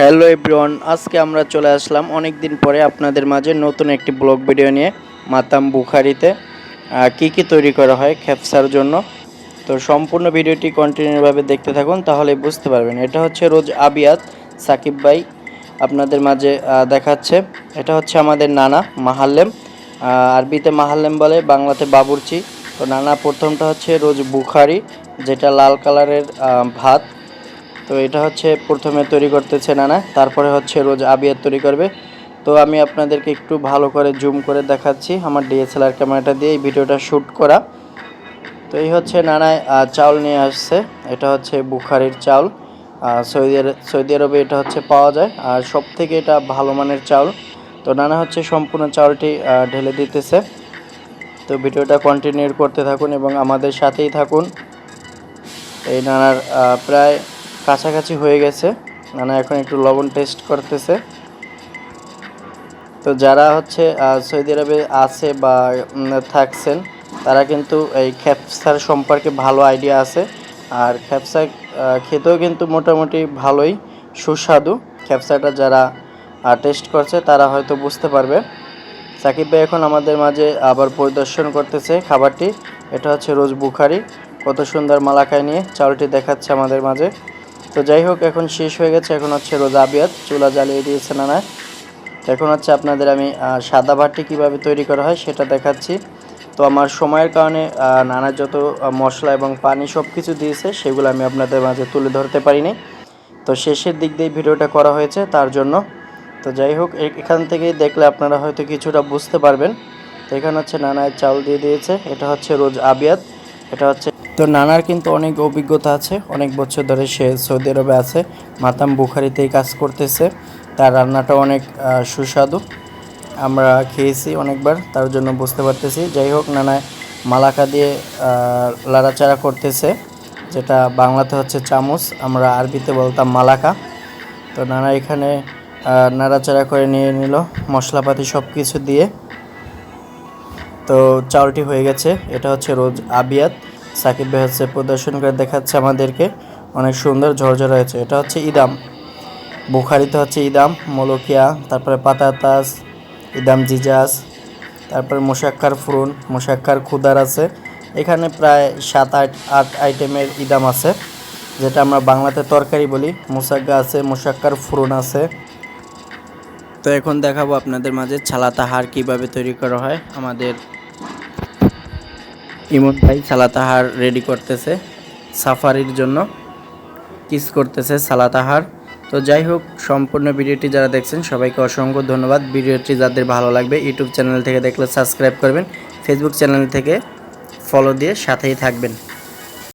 Hello everyone, আজকে আমরা চলে আসলাম অনেক দিন পরে আপনাদের মাঝে নতুন একটি ব্লগ ভিডিও নিয়ে মাতাম বুখারিতে। কি কি তৈরি করা হয় খেপসার জন্য? তো সম্পূর্ণ ভিডিওটি কন্টিনিউভাবে দেখতে থাকুন, তাহলে বুঝতে পারবেন। এটা হচ্ছে রোজ আবিয়াত সাকিব ভাই আপনাদের মাঝে দেখাচ্ছে। এটা হচ্ছে আমাদের নানা মাহাল্লেম। আরবিতে মাহাল্লেম বলে, বাংলাতে বাবুর্চি। তো নানা, প্রথমটা হচ্ছে রোজ বুখারি, যেটা লাল কালারের ভাত। তো এটা হচ্ছে প্রথমে তৈরি করতেছে নানা, তারপরে হচ্ছে রোজ আবিয়াত তৈরি করবে। তো আমি আপনাদেরকে একটু ভালো করে জুম করে দেখাচ্ছি আমার ডিএসএলআর ক্যামেরাটা দিয়ে এই ভিডিওটা শ্যুট করা। তো এই হচ্ছে নানায় চাউল নিয়ে আসছে। এটা হচ্ছে বুখারির চাউল। সৌদি সৌদি আরবে এটা হচ্ছে পাওয়া যায়। আর সব থেকে এটা ভালো মানের চাউল, তো নানা হচ্ছে সম্পূর্ণ চাউলটি ঢেলে দিতেছে। তো ভিডিওটা কন্টিনিউ করতে থাকুন এবং আমাদের সাথেই থাকুন। এই নানার প্রায় কাছাকাছি হয়ে গেছে। নানা এখন একটু লবণ টেস্ট করতেছে। তো যারা হচ্ছে সৌদি আরবে আছে বা থাকছেন, তারা কিন্তু এই খ্যাপসার সম্পর্কে ভালো আইডিয়া আছে। আর খ্যাপসা খেতেও কিন্তু মোটামুটি ভালোই সুস্বাদু। খ্যাপসাটা যারা টেস্ট করছে, তারা হয়তো বুঝতে পারবে। সাকিব ভাই এখন আমাদের মাঝে আবার পরিদর্শন করতেছে খাবারটি। এটা হচ্ছে রোজ বুখারি। কত সুন্দর মালাকায় নিয়ে চাউলটি দেখাচ্ছে আমাদের মাঝে। তো যাই হোক, এখন শেষ হয়ে গেছে, এখন হচ্ছে রোজ আবিয়াত। চুলা জ্বালিয়ে দিয়েছে নানায় তো এখন হচ্ছে আপনাদের আমি সাদা ভাতটি কীভাবে তৈরি করা হয় সেটা দেখাচ্ছি। তো আমার সময়ের কারণে নানা যত মশলা এবং পানি সব কিছু দিয়েছে, সেগুলো আমি আপনাদের মাঝে তুলে ধরতে পারিনি। তো শেষের দিক দিয়ে ভিডিওটা করা হয়েছে তার জন্য। তো যাই হোক এখান থেকেই দেখলে আপনারা হয়তো কিছুটা বুঝতে পারবেন। তো এখানে হচ্ছে নানায় চাল দিয়ে দিয়েছে, এটা হচ্ছে রোজ আবিয়াত, এটা হচ্ছে তো নানার কিন্তু অনেক অভিজ্ঞতা আছে। অনেক বছর ধরে সে সৌদি আরবে আছে। মাতাম বুখারিতেই কাজ করতেছে। তার রান্নাটা অনেক সুস্বাদু। আমরা খেয়েছি অনেকবার, তার জন্য বুঝতে পারতেছি। যাই হোক নানায় মালাকা দিয়ে লাড়াচাড়া করতেছে, যেটা বাংলাতে হচ্ছে চামচ। আমরা আরবিতে বলতাম মালাকা। তো নানা এখানে নাড়াচাড়া করে নিয়ে নিল, মশলাপাতি সব কিছু দিয়ে। তো চাউলটি হয়ে গেছে। এটা হচ্ছে রোজ আবিয়াত। সাকিব ভাই হচ্ছে প্রদর্শন করে দেখাচ্ছে আমাদেরকে। অনেক সুন্দর ঝরঝর হয়েছে এটা হচ্ছে ইদাম। বুখারিতে হচ্ছে ইদাম, মলকিয়া, তারপরে পাতাতাস, ইদাম জিজাস, তারপরে মোশাক্কার ফুরুন, মোশাক্কার খুদার আছে। এখানে প্রায় সাত আট আট আইটেমের ইদাম আছে, যেটা আমরা বাংলাতে তরকারি বলি। মোসাগ্গা আছে, মোশাক্কার ফুরুন আছে। তো এখন দেখাবো আপনাদের মাঝে ছালাতাহার কীভাবে তৈরি করা হয়। আমাদের ইমন ভাই সালাতাহার রেডি করতেছে সাফারির জন্য। কিস করতেছে সালাতাহার তো যাই হোক, সম্পূর্ণ ভিডিওটি যারা দেখছেন, সবাইকে অসংখ্য ধন্যবাদ। ভিডিওটি যাদের ভালো লাগবে ইউটিউব চ্যানেল থেকে দেখলে সাবস্ক্রাইব করবেন। ফেসবুক চ্যানেল থেকে ফলো দিয়ে সাথেই থাকবেন।